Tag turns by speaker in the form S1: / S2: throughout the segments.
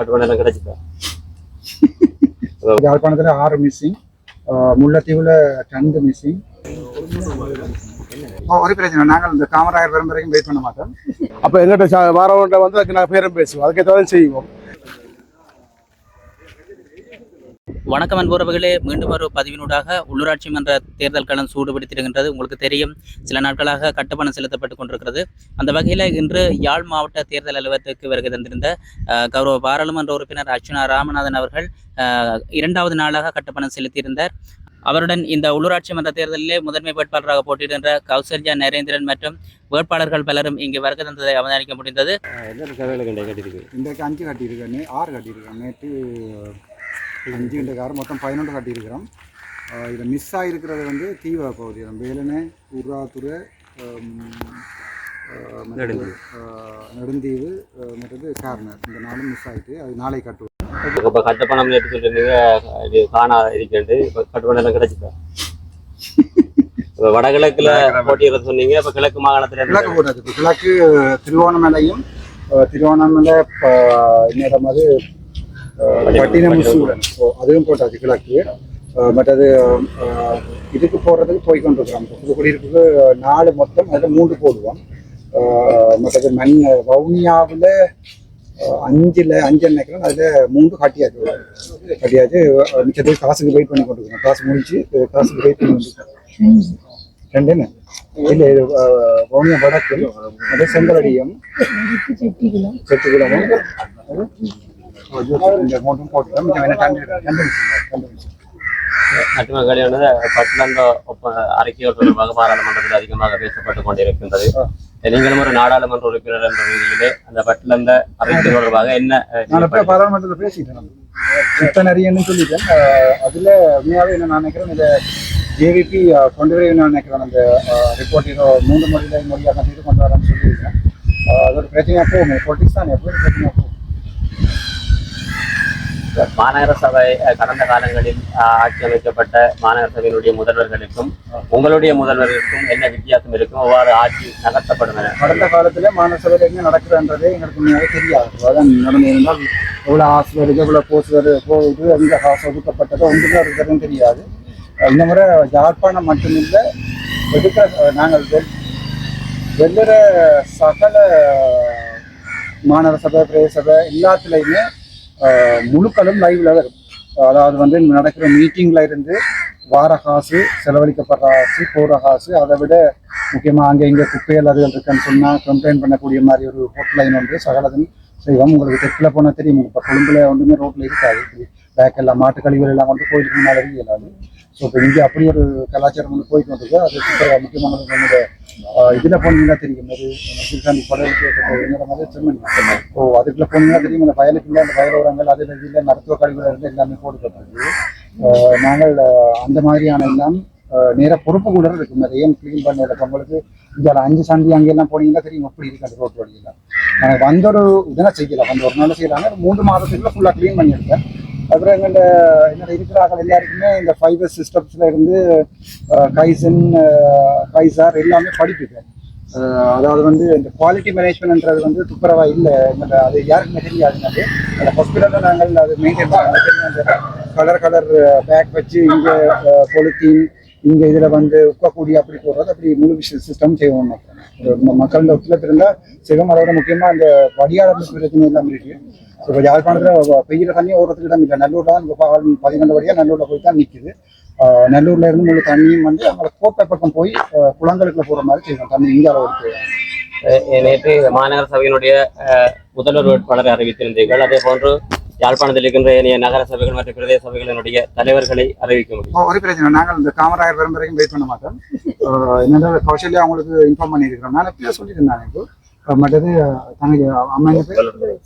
S1: கட்டுமான எல்லாம் கிடைச்சிட்டா
S2: யாழ்ப்பாணத்துல ஆறு மிஸ்ஸிங் முல்லைத்தீவுல ரெண்டு மிஸ்ஸிங் ஒரு பிரச்சனை நாங்கள் இந்த காமராயர் வரும் வரைக்கும் வெயிட் பண்ண மாட்டோம்
S3: அப்போ எங்கிட்ட வரவன்ட்ட வந்து அதுக்கு நாங்கள் பேரம் பேசுவோம் அதுக்கேற்ற செய்வோம்
S4: வணக்கம் அன்புறவுகளே மீண்டும் ஒரு பதிவினூடாக உள்ளூராட்சி மன்ற தேர்தல் களம் சூடுபிடித்திருக்கின்றது உங்களுக்கு தெரியும். சில நாட்களாக கட்டுப்பணம் செலுத்தப்பட்டு கொண்டிருக்கிறது. அந்த வகையில் இன்று யாழ் மாவட்ட தேர்தல் அலுவலகத்துக்கு வருகை தந்திருந்த கௌரவ பாராளுமன்ற உறுப்பினர் அர்ச்சுனா ராமநாதன் அவர்கள் இரண்டாவது நாளாக கட்டுப்பணம் செலுத்தியிருந்தார். அவருடன் இந்த உள்ளூராட்சி மன்ற தேர்தலிலே முதன்மை வேட்பாளராக போட்டியிடுகின்ற கௌசல்யா நரேந்திரன் மற்றும் வேட்பாளர்கள் பலரும் இங்கு வருகை தந்ததை அவதானிக்க முடிந்தது.
S2: இன்றைக்கு அஞ்சு கட்டியிருக்கேன். ஆறு கட்டியிருக்கேன். நேற்று அஞ்சு இன்றைக்கு ஆறு மொத்தம் பதினொன்று கட்டியிருக்கிறோம். இதில் மிஸ் ஆகிருக்கிறது வந்து தீவா பகுதி. வேலனை உருவாத்துறை
S1: நெடுந்தீவு.
S2: மற்றது கார்னர். இந்த நாளும் மிஸ் ஆகிட்டு அது நாளை கட்டுவோம்.
S1: இப்போ கட்டுப்பணம் நேற்று சொல்லியிருந்தீங்க இது காணா இருக்கேன்ட்டு இப்போ கட்டுப்பணம் எல்லாம் கிடைச்சிட்டா இப்போ வடகிழக்குல போட்டியிட சொன்னீங்க. இப்போ கிழக்கு மாகாணத்துல
S2: கிழக்கு போட்டது இப்போ கிழக்கு திருவோணமலையும் திருவோணமலை ப- இன்னும் அது பட்டினம் சூழல் ஓ, அதுவும் போட்டாச்சு கிழக்கு அஹ், மற்றது அஹ், இதுக்கு போடுறதுக்கு போய் கொண்டிருக்கிறோம் புது குடியிருப்புக்கு நாலு மொத்தம் அதில் மூன்று போடுவோம். மற்றது மண் வவுனியாவில் அஞ்சில் அஞ்சு நினைக்கிறோம் அதில் மூன்று கட்டியாச்சு. கட்டியாச்சு மிச்சத்துக்கு காசுக்கு வெயிட் பண்ணி கொண்டிருக்கிறோம் காசு முடிச்சு காசுக்கு வெயிட் பண்ணி கொண்டிருக்கிறோம் ரெண்டு என்ன? இல்ல இது வவுனியா வடக்கு அது செங்கலடியும் செட்டுக்குளமும் இந்த
S1: கட்டும கல்யாணம் ஒப்ப அறிக்கைகள் தொடர்பாக பாராளுமன்றத்தில் அதிகமாக பேசப்பட்டு கொண்டிருக்கின்றது. நீங்களும் ஒரு நாடாளுமன்ற உறுப்பினர் என்ற ரீதியிலே அந்த பட்டிலந்த அறிக்கை தொடர்பாக என்ன
S2: பாராளுமன்றத்தில் பேசிட்டேன் சுத்த சொல்லிட்டேன். அதுல உண்மையாவே என்ன நான் நினைக்கிறேன் இந்த ஜேவிபி கொண்டு வர நான் நினைக்கிறேன். அந்த ரிப்போர்ட் ஏதோ மூன்று மொழியில் மொழியாக கண்டிப்பாக கொண்டு வரேன்னு சொல்லியிருக்கேன். அது ஒரு பிரச்சனையா போகும்? பொலிட்டிக்ஸ் தான் எப்படி பிரச்சனையாக போகும்?
S1: மாநகர சபை கடந்த காலங்களில் ஆட்சி அமைக்கப்பட்ட மாநகர சபையினுடைய முதல்வர்களுக்கும் உங்களுடைய முதல்வர்களுக்கும் என்ன வித்தியாசம் இருக்கும் அவ்வாறு ஆட்சி நகர்த்தப்படும் என.
S2: கடந்த மாநகர சபையில் என்ன நடக்குதுன்றதே எங்களுக்கு உண்மையாவே தெரியாது. அதான் நடந்திருந்தால் எவ்வளோ ஆசை வருது எவ்வளோ போஸ் வருது போகுது எந்த காசு ஒதுக்கப்பட்டதோ ஒன்றுமே இருக்கிறதுன்னு தெரியாது. இந்த முறை யாழ்ப்பாணம் மட்டுமில்லை எடுக்க நாங்கள் வெ- வெள்ளற சகல மாநகர சபை பிரதேச சபை எல்லாத்துலேயுமே முழுக்களும் லைவ்ல வரும் அதாவது வந்து நடக்கிற மீட்டிங்ல இருந்து வார காசு செலவழிக்கப்படுற காசு போகிற காசு அதை விட முக்கியமாக அங்கே இங்கே குப்பைகள் அதுகள் இருக்குன்னு சொன்னால் கம்ப்ளைண்ட் பண்ணக்கூடிய மாதிரி ஒரு ஹோட்லைன் ஒன்று சகலதும் செய்வோம். உங்களுக்கு தெற்கில் போனால் தெரியும். இப்போ கொழும்புல ஒன்றுமே ரோட்டில் இருக்காது. பேக்கெல்லாம் பேக் எல்லாம் மாட்டு கழிவுகள் எல்லாம் வந்து கோயிலுக்கு முன்னால் இயலாது. ஸோ இப்போ இங்கே அப்படி ஒரு கலாச்சாரம் வந்து போயிட்டு வந்தது. அது சூப்பராக முக்கியமானது நம்மளோட இதில் போனீங்கன்னா தெரியும். போது சிறுசாமி படலுக்கு மாதிரி செம்மணி. ஸோ அதுக்குள்ள போனீங்கன்னா தெரியும். அந்த வயலுக்குள்ள அந்த வயலோரங்கள் அதில் இதில் மருத்துவ கழிவுகள் இருந்து எல்லாமே போட்டுக்கப்பட்டது நாங்கள் அந்த மாதிரியான எல்லாம் நேர பொறுப்பு கூட இருக்கும். அதை ஏன் க்ளீன் பண்ணல? இப்ப உங்களுக்கு அஞ்சு சந்தி அங்கெல்லாம் போனீங்கன்னா தெரியும். எப்படி இருக்கு அந்த ரோட் வழியெல்லாம். நாங்கள் வந்த ஒரு இதெல்லாம் செய்யலாம் வந்த ஒரு நாள் செய்யலாங்க மூன்று மாதத்துக்குள்ள ஃபுல்லாக க்ளீன் பண்ணியிருக்கேன். அப்புறம் எங்கள்ட என்னோட இருக்கிறார்கள் எல்லாருக்குமே இந்த ஃபைபர் சிஸ்டம்ஸ்ல இருந்து கைசன் கைசார் எல்லாமே படிப்புக்கு. அதாவது வந்து இந்த குவாலிட்டி மேனேஜ்மெண்ட்ன்றது வந்து துப்புரவா இல்லை. எங்கள்ட்ட அது யாருக்குமே தெரியாதுனாலே அந்த ஹாஸ்பிட்டலில் நாங்கள் அது மெயின்டைன் பண்ணுறோம் அந்த கலர் கலர் பேக் வச்சு இங்கே பொலித்தீன் இங்கே இதில் வந்து உட்கக்கூடிய அப்படி போடுறது அப்படி முழு விஷயம் சிஸ்டம் செய்வோம் மக்களோட ஒத்துழைப்பு இருந்தால் செய்வோம் அதோட முக்கியமாக அந்த வடியாளர் பிரச்சனை எல்லாம் இருக்கு. இப்போ யாழ்ப்பாணத்தில் பெய்கிற தண்ணி ஓரத்துக்கு இடம் இல்லை. நல்லூர்ல தான் இப்போ பதினெண்டு வழியாக நல்லூர்ல போய் தான் நிற்குது நல்லூர்ல இருந்து முழு தண்ணியும் வந்து அவங்களை கோப்பை பக்கம் போய் குளங்களுக்குள்ள போகிற மாதிரி செய்வோம் தண்ணி இங்கே அளவுக்கு
S1: நேற்று மாநகர சபையினுடைய முதல்வர் வேட்பாளரை அறிவித்திருந்தீர்கள். அதே போன்று யாழ்ப்பாணத்தில் இருக்கின்ற ஏனைய நகர சபைகள் மற்றும் பிரதேச சபைகளினுடைய தலைவர்களை அறிவிக்க முடியும்.
S2: ஒரு பிரச்சனை நாங்கள் இந்த காமராயர் வரும் வரைக்கும் வெயிட் பண்ண மாட்டோம். என்னென்ன கௌசல்யா அவங்களுக்கு இன்ஃபார்ம் பண்ணியிருக்கிறோம். நான் எப்படியா சொல்லியிருந்தாங்க இப்போ. மற்றது தனக்கு அம்மா பேர்?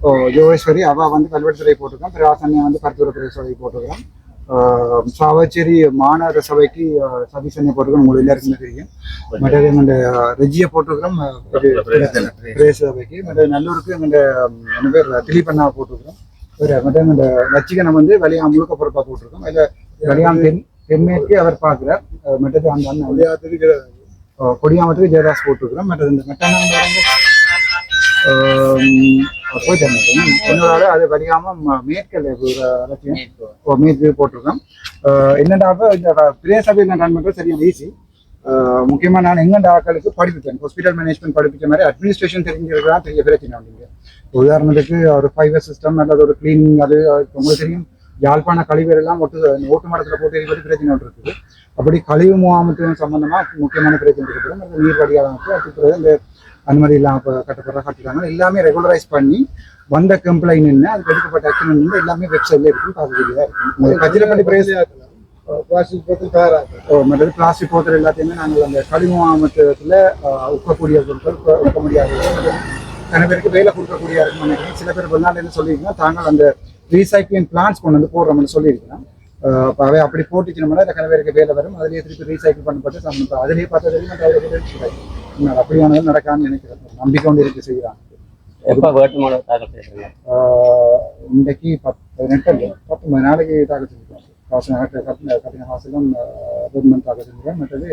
S2: ஓ, ஜோ- ஜோகேஸ்வரி அவ வந்து கல்வெட்டுத்துறை போட்டிருக்கோம் பிராசன்யா வந்து கருத்துரை சபை போட்டிருக்கிறோம் சாவச்சேரி மாநகர சபைக்கு சதீஷ் சதீஷன்யா போட்டிருக்கோம் உங்களுக்கு எல்லாருக்குமே தெரியும். மற்ற எங்க ரெஜியை போட்டிருக்கிறோம் பிரதேச சபைக்கு மற்ற நல்லூருக்கு எங்க என்ன பேர் திலீப் அண்ணா போட்டிருக்கிறோம். மற்ற எங்க லட்சிகனை வந்து வெளியாம் முழுக்க பொறுப்பாக போட்டிருக்கோம் அதில் வெளியாம் தென் தென்மேற்கு அவர் பார்க்குறார். மற்றது அந்த அண்ணன் கொடியாமத்துக்கு ஜெயராஜ் போட்டிருக்கிறோம். மற்றது இந்த மெட்டான போயிட்டேன் ஆள் அது வலியாம மேற்கல் மேற்கு என்னடா அப்ப இந்த பிரே சபையில் நான் ரன் பண்ணுறது சரியான ஈஸி. முக்கியமா நான் எங்கண்ட ஆட்களுக்கு படிப்பிப்பேன் ஹாஸ்பிட்டல் மேனேஜ்மெண்ட் படிப்பிச்ச மாதிரி அட்மினிஸ்ட்ரேஷன் தெரிஞ்சது தான் பெரிய பிரச்சனை உண்டு உதாரணத்துக்கு ஒரு ஃபைவர் சிஸ்டம் அல்லது ஒரு கிளீனிங் அது உங்களுக்கு தெரியும். யாழ்ப்பாண கழிவுகள் எல்லாம் ஒட்டு ஓட்டு மரத்தில் போட்டு எரிபடி பிரச்சனை ஒன்று இருக்குது. அப்படி கழிவு முகாமத்துவம் சம்பந்தமா முக்கியமான பிரச்சனை இருக்குது. அந்த நீர் வடிகாலமைப்பு அதுக்கு பிறகு இந்த அனுமதி இல்லாமல் கட்டப்படுற கட்டிட்டாங்க எல்லாமே ரெகுலரைஸ் பண்ணி வந்த கம்ப்ளைண்ட் என்ன அதுக்கு எடுக்கப்பட்ட ஆக்ஷன் என்ன எல்லாமே வெப்சைட்ல இருக்கு. பார்க்கக்கூடியதா இருக்கு கஜிரப்பள்ளி பிரேஸ் பிளாஸ்டிக் போத்தல் தயாராக மற்றது பிளாஸ்டிக் போத்தல் எல்லாத்தையுமே நாங்கள் அந்த கழிவு மாமட்டத்தில் உக்கக்கூடிய பொருட்கள் உக்க- முடியாது. சில பேருக்கு வேலை கொடுக்கக்கூடிய சில பேர் வெளிநாள் என்ன சொல்லியிருக்கீங்கன்னா தாங்கள் அந்த ரீசைக்ளிங் பிளான்ஸ் கொண்டு வந்து போடுறோம்னு சொல்லியிருக்கிறேன் அப்போ அவை அப்படி போட்டுச்சுனோம்னா இந்த பேருக்கு வேலை வரும். அதுலேயே திருப்பி ரீசைக்கிள் பண்ணப்பட்டு நம்ம அதுலேயே பார்த்தா தெரியும் மற்ற அதுல கூட இன்னும் அப்படியானது நடக்கான்னு நினைக்கிறேன். நம்பிக்கை கொண்டு இருக்கு செய்கிறாங்க
S1: எப்ப வேட்புமனு தாக்கல் செய்யறீங்க?
S2: இன்றைக்கு பத்து பதினெட்டு பத்தொன்பது நாளைக்கு தாக்கல் செஞ்சுருக்கோம் காசு கட்டின கட்டின காசுலாம் கவர்மெண்ட் தாக்கல் செஞ்சுருக்கோம் மற்றது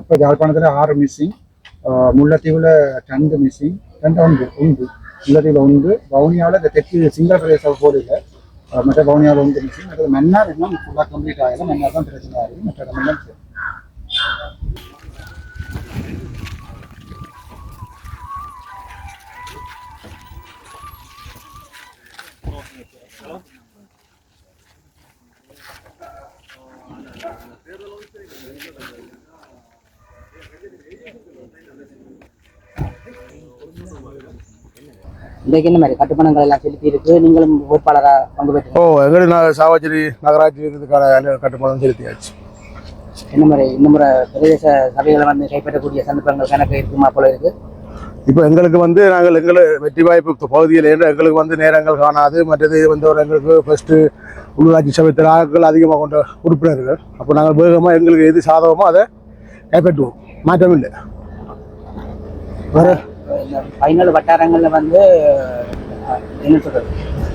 S2: இப்போ யாழ்ப்பாணத்தில் ஆறு மிஸ்ஸிங் முல்லைத்தீவில் ரெண்டு மிஸ்ஸிங் ரெண்டு உண்டு உண்டு முல்லைத்தீவில் ஒன்று வவுனியாவில் இந்த தெற்கு சிங்கள பிரதேச போதில் மற்ற வவுனியாவில் உண்டு மிஸ்ஸிங் மற்றது மன்னார் இன்னும் ஃபுல்லாக கம்ப்ளீட் ஆகலை. மன்னார் தான் பிரச்சனை ஆகுது. மற்ற மன்னர் Thank you.
S4: இன்றைக்கு என்ன மாதிரி கட்டுப்பணங்கள் எல்லாம் செலுத்தி இருக்கு? நீங்களும் வேட்பாளராக பங்கு பெற்று
S3: ஓ எங்களுக்கு சாவச்சேரி நகராட்சி இதுக்கான கட்டுப்பாடு செலுத்தியாச்சு.
S4: என்ன மாதிரி இந்த முறை பிரதேச சபைகளை வந்து கைப்பற்றக்கூடிய சந்தர்ப்பங்கள் கணக்கு இருக்குமா போல இருக்கு?
S3: இப்போ எங்களுக்கு வந்து நாங்கள் எங்களை வெற்றி வாய்ப்பு பகுதியில் எங்களுக்கு வந்து நேரங்கள் காணாது. மற்றது வந்து ஒரு எங்களுக்கு ஃபஸ்ட்டு உள்ளாட்சி சபை ஆட்கள் அதிகமாக கொண்ட உறுப்பினர்கள். அப்போ நாங்கள் வேகமாக எங்களுக்கு எது சாதகமோ அதை கைப்பற்றுவோம். மாற்றம் இல்லை வேறு?
S4: இந்த ஃபைனல் வட்டாரங்களில் வந்து என்ன சொல்றது?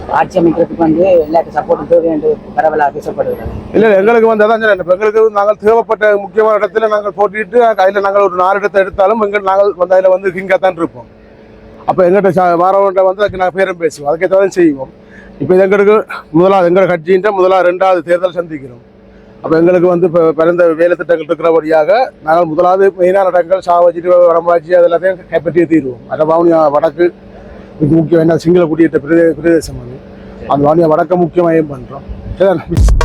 S4: ஆட்சி அமைக்கிறதுக்கு வந்து எல்லாருக்கும் சப்போர்ட் தேவை என்று பரவலாக பேசப்படுகிறது.
S3: இல்லை எங்களுக்கு வந்து அதான் சொன்னேன். எங்களுக்கு நாங்கள் தேவைப்பட்ட முக்கியமான இடத்துல நாங்கள் போட்டிட்டு அதில் நாங்கள் ஒரு நாலு இடத்தை எடுத்தாலும் எங்கள் நாங்கள் வந்து அதில் வந்து கிங்காக தான் இருப்போம். அப்போ எங்கள்கிட்ட ச- வாரவன்ட்ட வந்து அதுக்கு நாங்கள் பேரம் பேசுவோம். அதுக்கேற்ற மாதிரி செய்வோம். இப்போ எங்களுக்கு முதலாவது எங்கள் கட்சின்ற முதலாவது ரெண்டாவது தேர்தல் சந்திக்கிறோம். அப்போ எங்களுக்கு வந்து இப்போ பிறந்த வேலை திட்டங்கள் இருக்கிறபடியாக நாங்கள் முதலாவது மெயினான இடங்கள் சாவச்சி வரம்பாச்சி அது எல்லாத்தையும் கைப்பற்றியே தீர்வோம். அந்த வவுனியா வடக்கு இது முக்கியம் என்ன சிங்கள குடியேற்ற பிரதே பிரதேசம் அது. அந்த வவுனியா வடக்க முக்கியமாக ஏன் பண்ணுறோம்